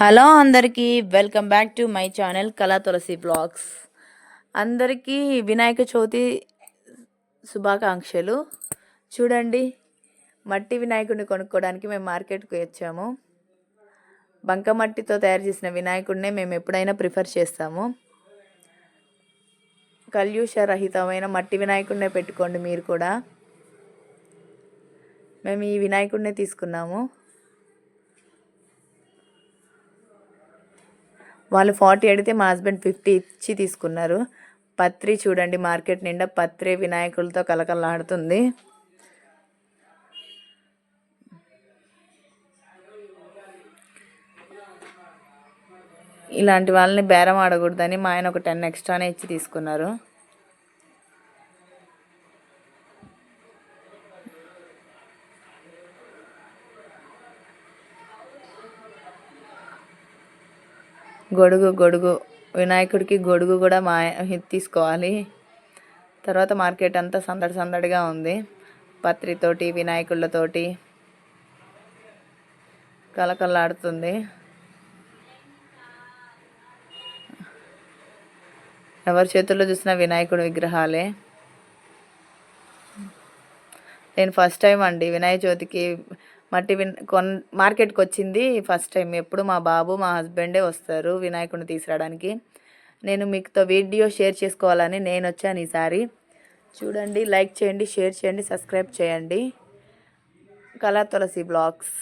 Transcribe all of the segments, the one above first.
Hello అందరికీ welcome back to my channel Kala Tulasi blogs. అందరికీ వినాయక చవితి శుభాకాంక్షలు. చూడండి మట్టి వినాయకుడిని కొనుక్కోవడానికి మేము మార్కెట్కి వచ్చాము. బంకమట్టితో తయారు చేసిన వినాయకుడినే మేము ఎప్పుడైనా ప్రిఫర్ చేస్తాము. కల్యూష రహితమైన మట్టి వినాయకుడినే పెట్టుకోండి మీరు కూడా. మేము ఈ వినాయకుడినే తీసుకున్నాము. వాళ్ళు ఫార్టీ అడిగితే మా హస్బెండ్ ఫిఫ్టీ ఇచ్చి తీసుకున్నారు. పత్రి చూడండి మార్కెట్ నిండా పత్రి వినాయకులతో కలకలాడుతుంది ఇలాంటి వాళ్ళని బేరం ఆడకూడదని మా ఆయన ఒక టెన్ ఎక్స్ట్రానే ఇచ్చి తీసుకున్నారు. గొడుగు గొడుగు. వినాయకుడికి గొడుగు కూడా మా తీసుకోవాలి. తర్వాత మార్కెట్ అంతా సందడి సందడిగా ఉంది. పత్రితోటి వినాయకుళ్ళతోటి కలకల్లాడుతుంది ఎవరి చేతుల్లో చూసిన వినాయకుడి విగ్రహాలే. నేను ఫస్ట్ టైం అండి వినాయక చవితికి మట్టి విన్ కొన్ మార్కెట్కి వచ్చింది ఫస్ట్ టైం ఎప్పుడు మా బాబు మా హస్బెండే వస్తారు వినాయకుడిని తీసుకురావడానికి. నేను మీకుతో వీడియో షేర్ చేసుకోవాలని నేను వచ్చాను ఈసారి. చూడండి లైక్ చేయండి షేర్ చేయండి సబ్స్క్రైబ్ చేయండి. కళా తులసి బ్లాగ్స్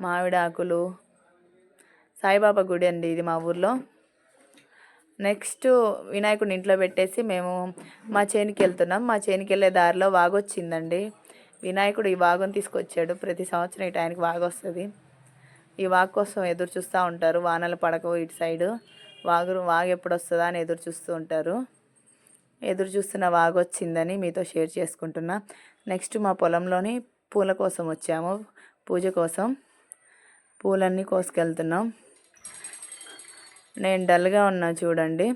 మామిడి ఆకులు సాయిబాబా గుడి అండి ఇది మా ఊర్లో. నెక్స్ట్ వినాయకుడిని ఇంట్లో పెట్టేసి మేము మా చేనికి వెళ్తున్నాం. మా చేనికి వెళ్ళే దారిలో వాగొచ్చిందండి వినాయకుడు ఈ వాగుని తీసుకొచ్చాడు. ప్రతి సంవత్సరం ఈ టైంకి వాగు వస్తుంది. ఈ వాగు కోసం ఎదురు చూస్తూ ఉంటారు. వానలు పడక ఇటు సైడు. వాగు వాగు ఎప్పుడు వస్తుందా అని ఎదురు చూస్తూ ఉంటారు. ఎదురు చూస్తున్న వాగు వచ్చిందని మీతో షేర్ చేసుకుంటున్నా. నెక్స్ట్ మా పొలంలోని పూల కోసం వచ్చాము. పూజ కోసం పూలన్నీ కోసుకెళ్తున్నాం. నేను డల్గా ఉన్నా చూడండి.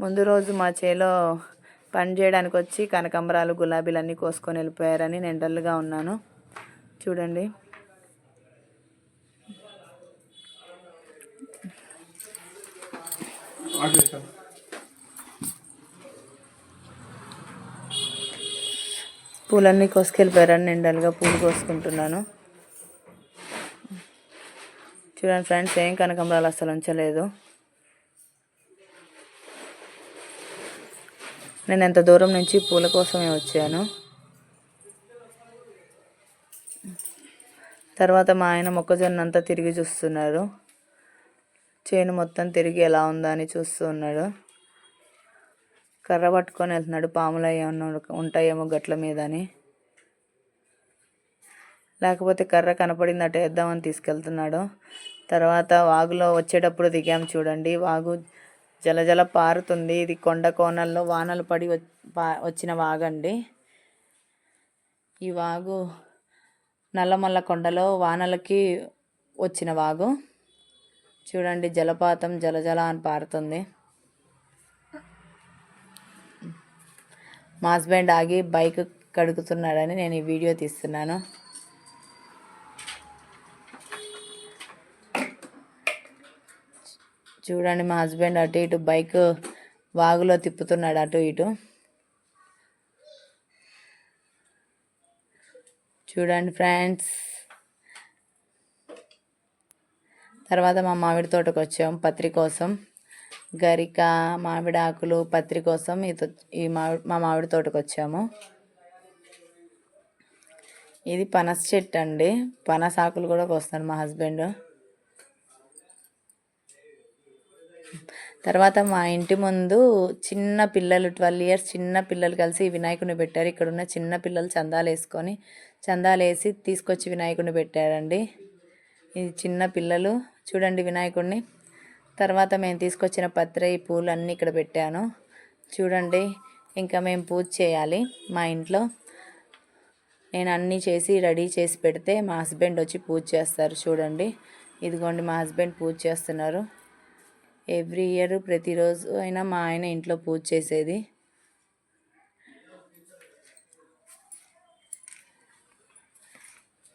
ముందు రోజు మా చేలో పని చేయడానికి వచ్చి కనకంబరాలు గులాబీలు అన్నీ కోసుకొని వెళ్ళిపోయారని నేను డల్గా ఉన్నాను. చూడండి. పూలన్నీ కోసుకెళ్ళిపోయారని నేను డల్గా పూలు కోసుకుంటున్నాను. చూడండి ఫ్రెండ్స్ ఏం కనకంబరాలు అసలు ఉంచలేదు. నేను ఎంత దూరం నుంచి పూల కోసమే వచ్చాను. తర్వాత మా ఆయన మొక్కజొన్న అంతా తిరిగి చూస్తున్నారు చేను మొత్తం తిరిగి ఎలా ఉందా అని చూస్తూ ఉన్నాడు. కర్ర పట్టుకొని వెళ్తున్నాడు. పాములు ఏమన్నా ఉంటాయేమో గట్ల మీద అని లేకపోతే కర్ర కనపడింది అటు వేద్దామని తీసుకెళ్తున్నాడు. తర్వాత వాగులో వచ్చేటప్పుడు దిగాము చూడండి. వాగు జలజల పారుతుంది. ఇది కొండ కోణల్లో వానలు పడి వచ్చిన వాగండి. ఈ వాగు నల్లమల్ల కొండలో వానలకి వచ్చిన వాగు. చూడండి జలపాతం జలజల అని పారుతుంది. మా హస్బెండ్ ఆగి బైక్ కడుగుతున్నాడని నేను ఈ వీడియో తీస్తున్నాను. చూడండి మా హస్బెండ్ అటు ఇటు బైక్ వాగులో తిప్పుతున్నాడు అటు ఇటు. చూడండి ఫ్రెండ్స్. తర్వాత మా మామిడి తోటకు వచ్చాం పత్రి కోసం. గరిక మామిడి ఆకులు పత్రి కోసం ఈ మామిడి మా మామిడి తోటకు వచ్చాము. ఇది పనస చెట్టు అండి. పనస ఆకులు కూడా కోస్తాడు మా హస్బెండ్. తర్వాత మా ఇంటి ముందు చిన్న పిల్లలు ట్వెల్వ్ ఇయర్స్ చిన్న పిల్లలు కలిసి వినాయకుడిని పెట్టారు. ఇక్కడ ఉన్న చిన్న పిల్లలు చందాలు వేసుకొని చందాలు వేసి తీసుకొచ్చి వినాయకుడిని పెట్టారండి. ఇది చిన్న పిల్లలు చూడండి వినాయకుడిని. తర్వాత మేము తీసుకొచ్చిన పత్ర ఈ పూలు అన్నీ ఇక్కడ పెట్టాను. చూడండి ఇంకా మేము పూజ చేయాలి మా ఇంట్లో. నేను అన్నీ చేసి రెడీ చేసి పెడితే మా హస్బెండ్ వచ్చి పూజ చేస్తారు చూడండి. ఇదిగోండి మా హస్బెండ్ పూజ చేస్తున్నారు. ఎవ్రీ ఇయర్ ప్రతిరోజు అయినా మా ఆయన ఇంట్లో పూజ చేసేది.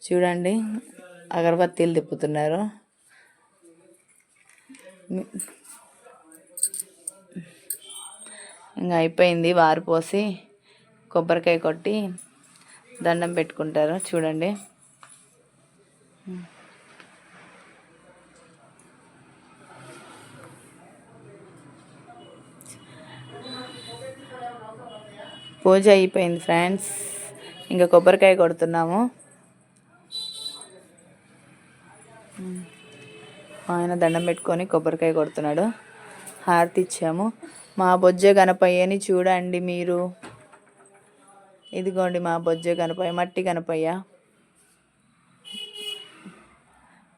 చూడండి అగరబత్తీలు తిప్పుతున్నారు. ఇంకా అయిపోయింది వారు పోసి కొబ్బరికాయ కొట్టి దండం పెట్టుకుంటారు. చూడండి. పూజ అయిపోయింది ఫ్రెండ్స్. ఇంకా కొబ్బరికాయ కొడుతున్నాము. ఆయన దండం పెట్టుకొని కొబ్బరికాయ కొడుతున్నాడు. హారతి ఇచ్చాము. మా బొజ్జ గణపయ్యని చూడండి మీరు. ఇదిగోండి మా బొజ్జ గణపయ్య మట్టి గణపయ్య.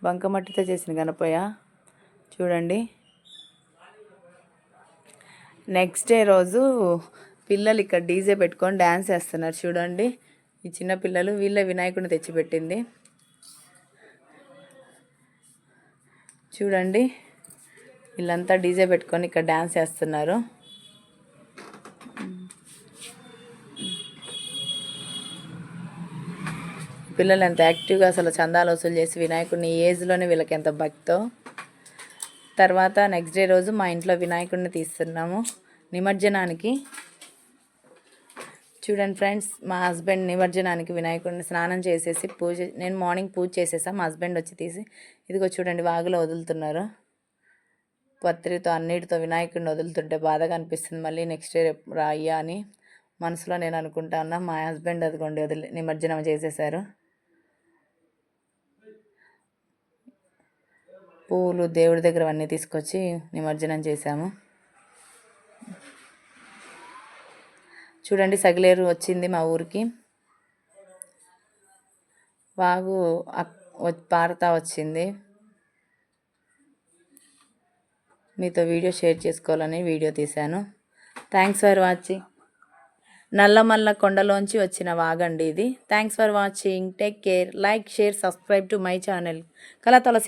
బంకమట్టితో చేసిన గణపయ్య. చూడండి. నెక్స్ట్ డే రోజు పిల్లలు ఇక్కడ డీజే పెట్టుకొని డ్యాన్స్ చేస్తున్నారు చూడండి. ఈ చిన్న పిల్లలు వీళ్ళ వినాయకుడిని తెచ్చిపెట్టింది. చూడండి. వీళ్ళంతా డీజే పెట్టుకొని ఇక్కడ డ్యాన్స్ చేస్తున్నారు. పిల్లలు ఎంత యాక్టివ్గా అసలు చందాలు వసూలు చేసి వినాయకుడిని ఈ ఏజ్లోనే వీళ్ళకి ఎంత భక్తో. తర్వాత నెక్స్ట్ డే రోజు మా ఇంట్లో వినాయకుడిని తీస్తున్నాము. నిమజ్జనానికి చూడండి ఫ్రెండ్స్ మా హస్బెండ్ నిమజ్జనానికి వినాయకుడిని స్నానం చేసేసి పూజ నేను మార్నింగ్ పూజ చేసేసా మా హస్బెండ్ వచ్చి తీసి ఇదిగో చూడండి వాగులో వదులుతున్నారు. పత్రితో అన్నిటితో వినాయకుడిని వదులుతుంటే బాధగా అనిపిస్తుంది. మళ్ళీ నెక్స్ట్ డే రాయ్యా అని మనసులో నేను అనుకుంటా ఉన్నా మా హస్బెండ్ అదిగోండి వదిలి నిమజ్జనం చేసేసారు. పూలు దేవుడి దగ్గర అన్నీ తీసుకొచ్చి నిమజ్జనం చేశాము. చూడండి సగిలేరు వచ్చింది మా ఊరికి. వాగు పారతా పారుతా వచ్చింది. మీతో వీడియో షేర్ చేసుకోవాలని వీడియో తీశాను. Thanks for watching. నల్లమల్ల కొండలోంచి వచ్చిన వాగండి ఇది. Thanks for watching. Take care. Like share subscribe to my channel. Kala Tulasi